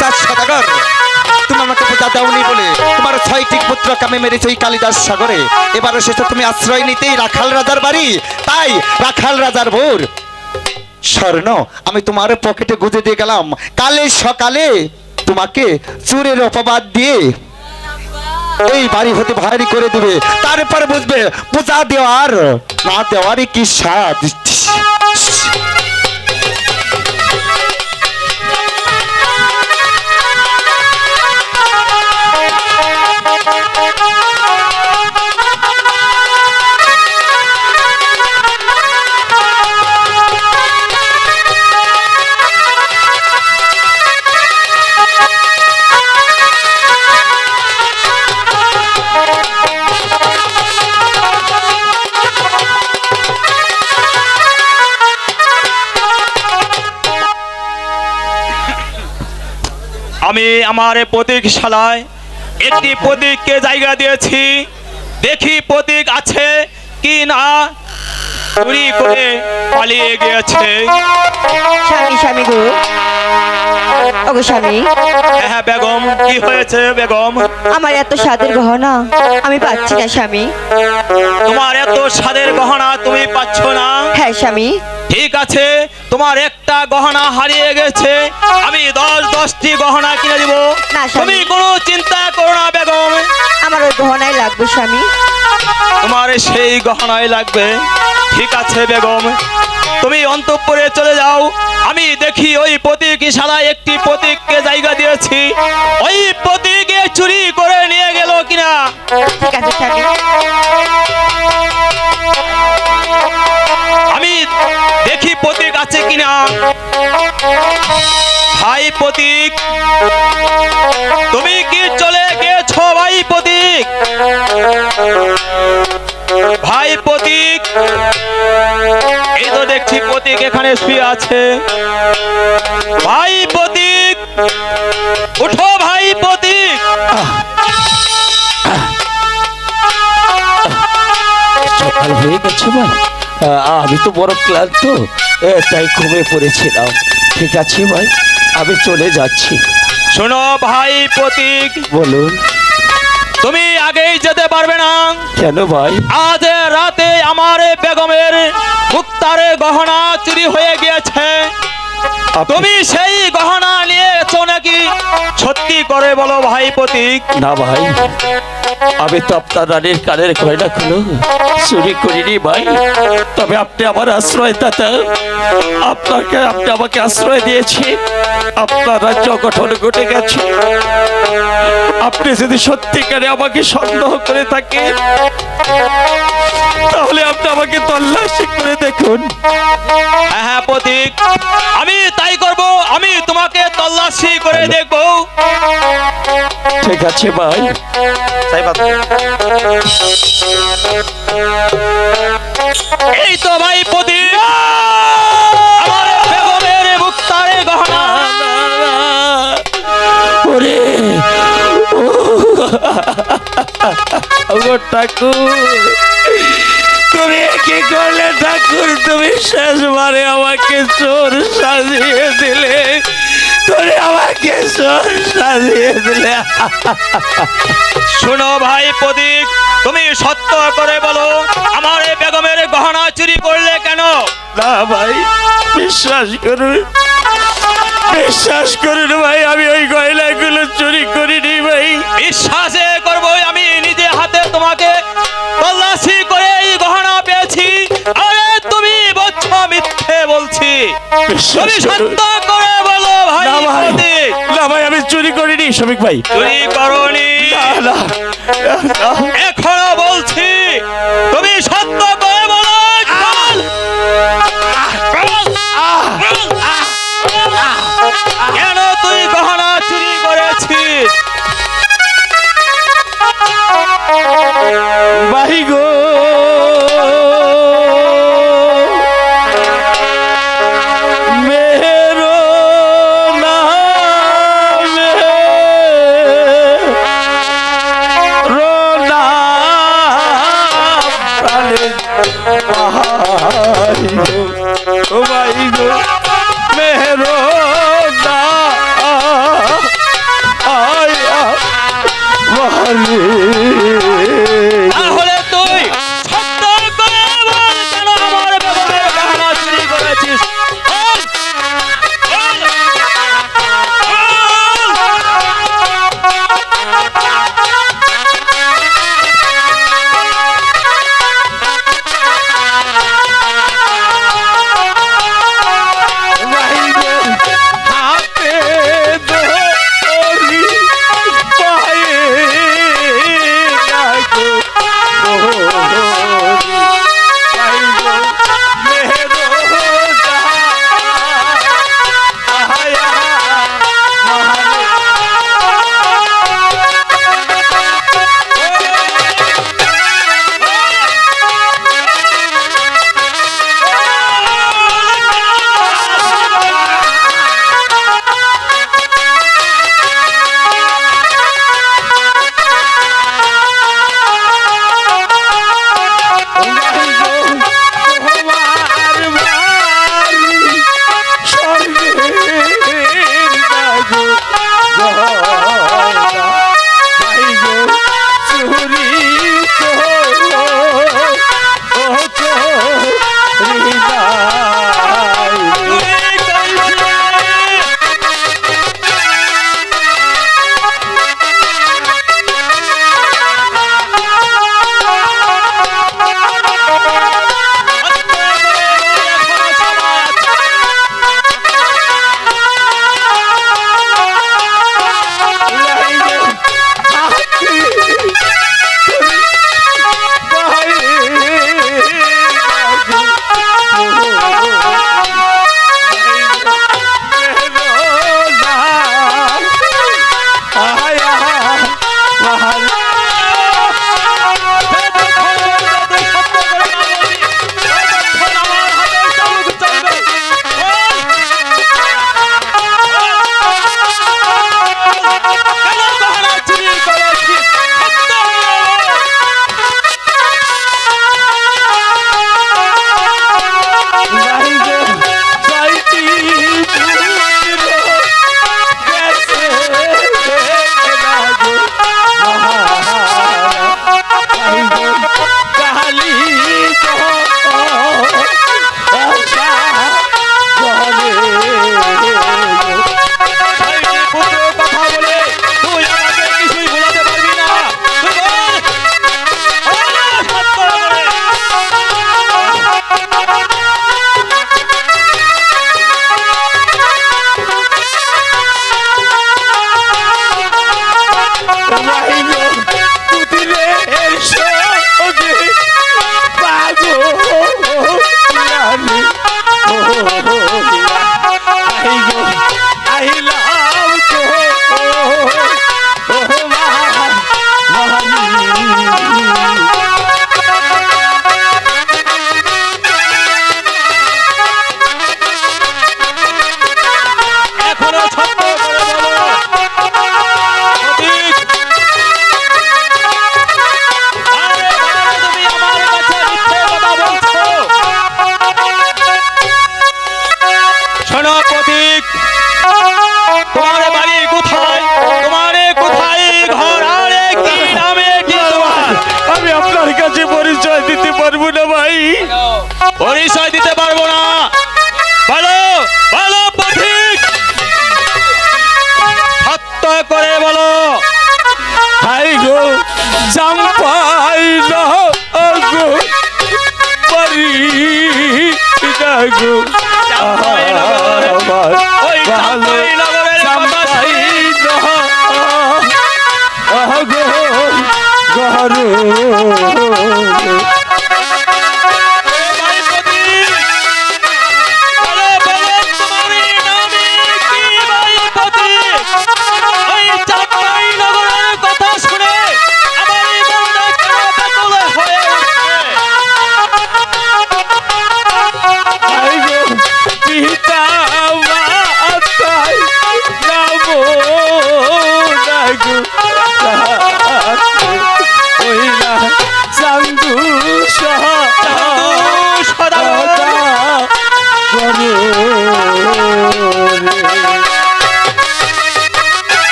চার সদাগর, তুমি আমাকে পূজা বলে তোমার ছয়টি পুত্রকে আমি মেরেছি ওই কালিদাস সাগরে। এবার এসেছ তুমি আশ্রয় নিতেই রাখাল রাজার বাড়ি, তাই রাখাল রাজার বোর স্বর্ণ, আমি তোমার পকেটে গুঁজে দিয়ে গেলাম। কালে সকালে তোমাকে চুরের অপবাদ দিয়ে এই বাড়ি হতে ভারী করে দেবে। তারপর বুঝবে, পূজা দেওয়ার, না দেওয়ারই কি স্বাদ। আমি আমার এই প্রতীকশালায় একটি প্রতীককে জায়গা দিয়েছি। দেখি প্রতীক আছে কি না? চুরি করে পালিয়ে গিয়েছে। স্বামী স্বামী গো। ওগো স্বামী। হ্যাঁ হ্যাঁ বেগম কি হয়েছে বেগম? আমার এত স্বাদের গহনা আমি পাচ্ছি না স্বামী। তোমার এত স্বাদের গহনা তুমি পাচ্ছ না। হ্যাঁ স্বামী। ঠিক আছে তোমার একটা গহনা হারিয়ে গেছে। আমি দশ দশটি গহনা কিনে দিব। তুমি কোনো চিন্তা করো না বেগম। আমার ওই গহনাই লাগবে স্বামী। তোমার সেই গহনাই লাগবে। ঠিক আছে বেগম। তুমি অন্তঃপুরে চলে যাও। আমি দেখি ওই প্রতীকশালায় একটি প্রতীককে জায়গা দিয়েছি। ওই প্রতীকে চুরি করে নিয়ে গেল কিনা? ঠিক আছে স্বামী। কিনা ভাই প্রতীক, তুমি কি চলে গেছো ভাই প্রতীক? ভাই প্রতীক, এই তো দেখছি প্রতীক এখানে শুয়ে আছে। ভাই প্রতীক, উঠো ভাই প্রতীক। সকাল হয়ে গেছে ভাই। আমি তো বড় ক্লান্ত। এ, তাই ঘুমিয়ে পড়েছিলাম। ঠিক আছে ভাই? আমি চলে যাচ্ছি। শোনো ভাই প্রতীক। বলুন। তুমি আগেই যেতে পারবে না। কেন ভাই? আজ রাতে আমার বেগমের মুক্তারে গহনা চুরি হয়ে গিয়েছে। তুমি সেই গহনা নিয়েছো নাকি? সত্যি করে বলো ভাই প্রতীক। না ভাই আমি তো আপনার রানীর কানের গয়না খুলো চুরি করিনি ভাই। তবে আপনি আমার আশ্রয় দাতা। আপনাকে আপনি আমাকে আশ্রয় দিয়েছি। আপনার রাজ্য গঠন ঘটে গেছে। আপনি যদি সত্যিকারে আমাকে সন্দেহ করে থাকেন তাহলে আপনি আমাকে তল্লাশি করে দেখুন। হ্যাঁ হ্যাঁ প্রতীক। আমি তাই করব আমি তোমাকে তল্লাশি করে দেখব। ঠিক আছে ভাই। এই তো ভাই প্রতীক। ঠাকুর তুমি কি করলে ঠাকুর? তুমি শেষবারে আমাকে চোর সাজিয়ে দিলে। তুমি আমাকে চোর সাজিয়ে দিলে। শোনো ভাই প্রদীপ তুমি সত্য করে বলো আমার এই বেগমের গহনা চুরি করলে কেন? না ভাই বিশ্বাস করুন। বিশ্বাস করুন ভাই আমি ওই গয়নাগুলো চুরি করিনি ভাই। বিশ্বাসে করব আমি নিজে হাতে তোমাকে। তল্লাশি করে এই গহনা পেয়েছি। আরে তুমি বলছো মিথ্যে বলছি। তুমি সত্য করে বলো ভাই না ভাই না ভাই আমি চুরি করিনি শ্রমিক ভাই। চুরি করনি। না না। এখনও বলছি তুমি সত্য পরিচয়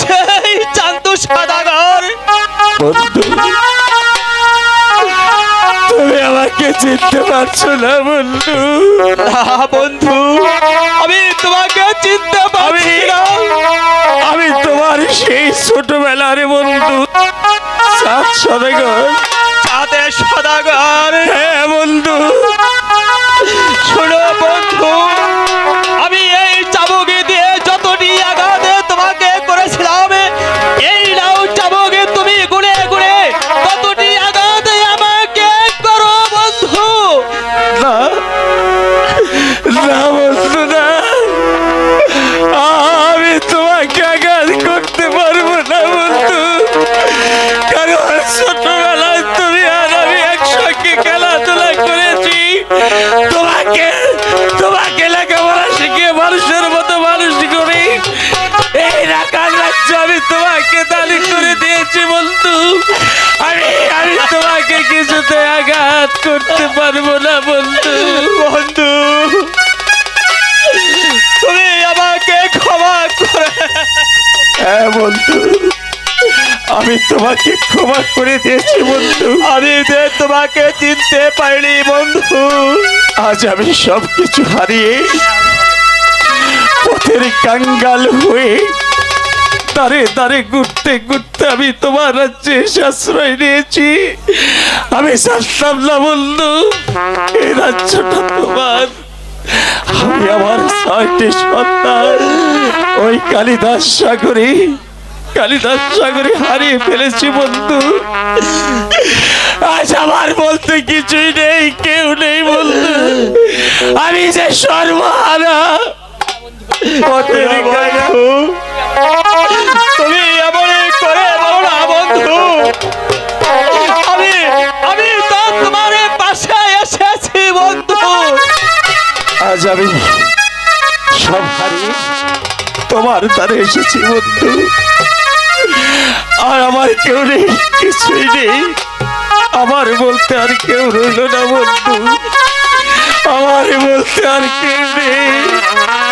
সেই চান্দু সদাগর। তুমি আমাকে চিনতে পারছ না বন্ধু। না বন্ধু আমি তোমাকে চিনতে পারছি না। আমি তোমার সেই ছোটবেলার বন্ধু সাত সদাগর। চাঁদের সদাগর। হ্যাঁ বন্ধু। শোনো বন্ধু আমি তোমাকে দালি করে দিয়েছি বন্ধু। আমি আমি তোমাকে কিছুতে আঘাত করতে পারব না বন্ধু। বন্ধু তুমি আমাকে ক্ষমা করে হ্যাঁ বন্ধু। আমি তোমাকে ক্ষমা করে দিয়েছি বন্ধু। আমি যে তোমাকে চিনতে পারিনি বন্ধু। আজ আমি সব কিছু হারিয়ে পথের কাঙ্গাল হয়ে তারে তারে ঘুরতে ঘুরতে আমি তোমার রাজ্যে এসে আশ্রয় নিয়েছি। আমি জানতাম না বন্ধু এই রাজ্যটা তোমার। আমি আমার ছয়টি সন্তান ওই কালিদাস সাগরে কালিদাস সাগরে হারিয়ে ফেলেছি বন্ধু। আজ আমার বলতে কিছুই নেই কেউ নেই বন্ধু। আমি যে সর্বহারা। তুমি এমনই করে বলো না, বন্ধু। আমি আমি তো তোমার পাশে এসেছি, বন্ধু। আজ আমি সব তোমার দ্বারে এসেছি, বন্ধু। আর আমার কেউ নেই, কিছুই নেই। আমার বলতে আর কেউ রইল না, বন্ধু। আমার বলতে আর কেউ নেই।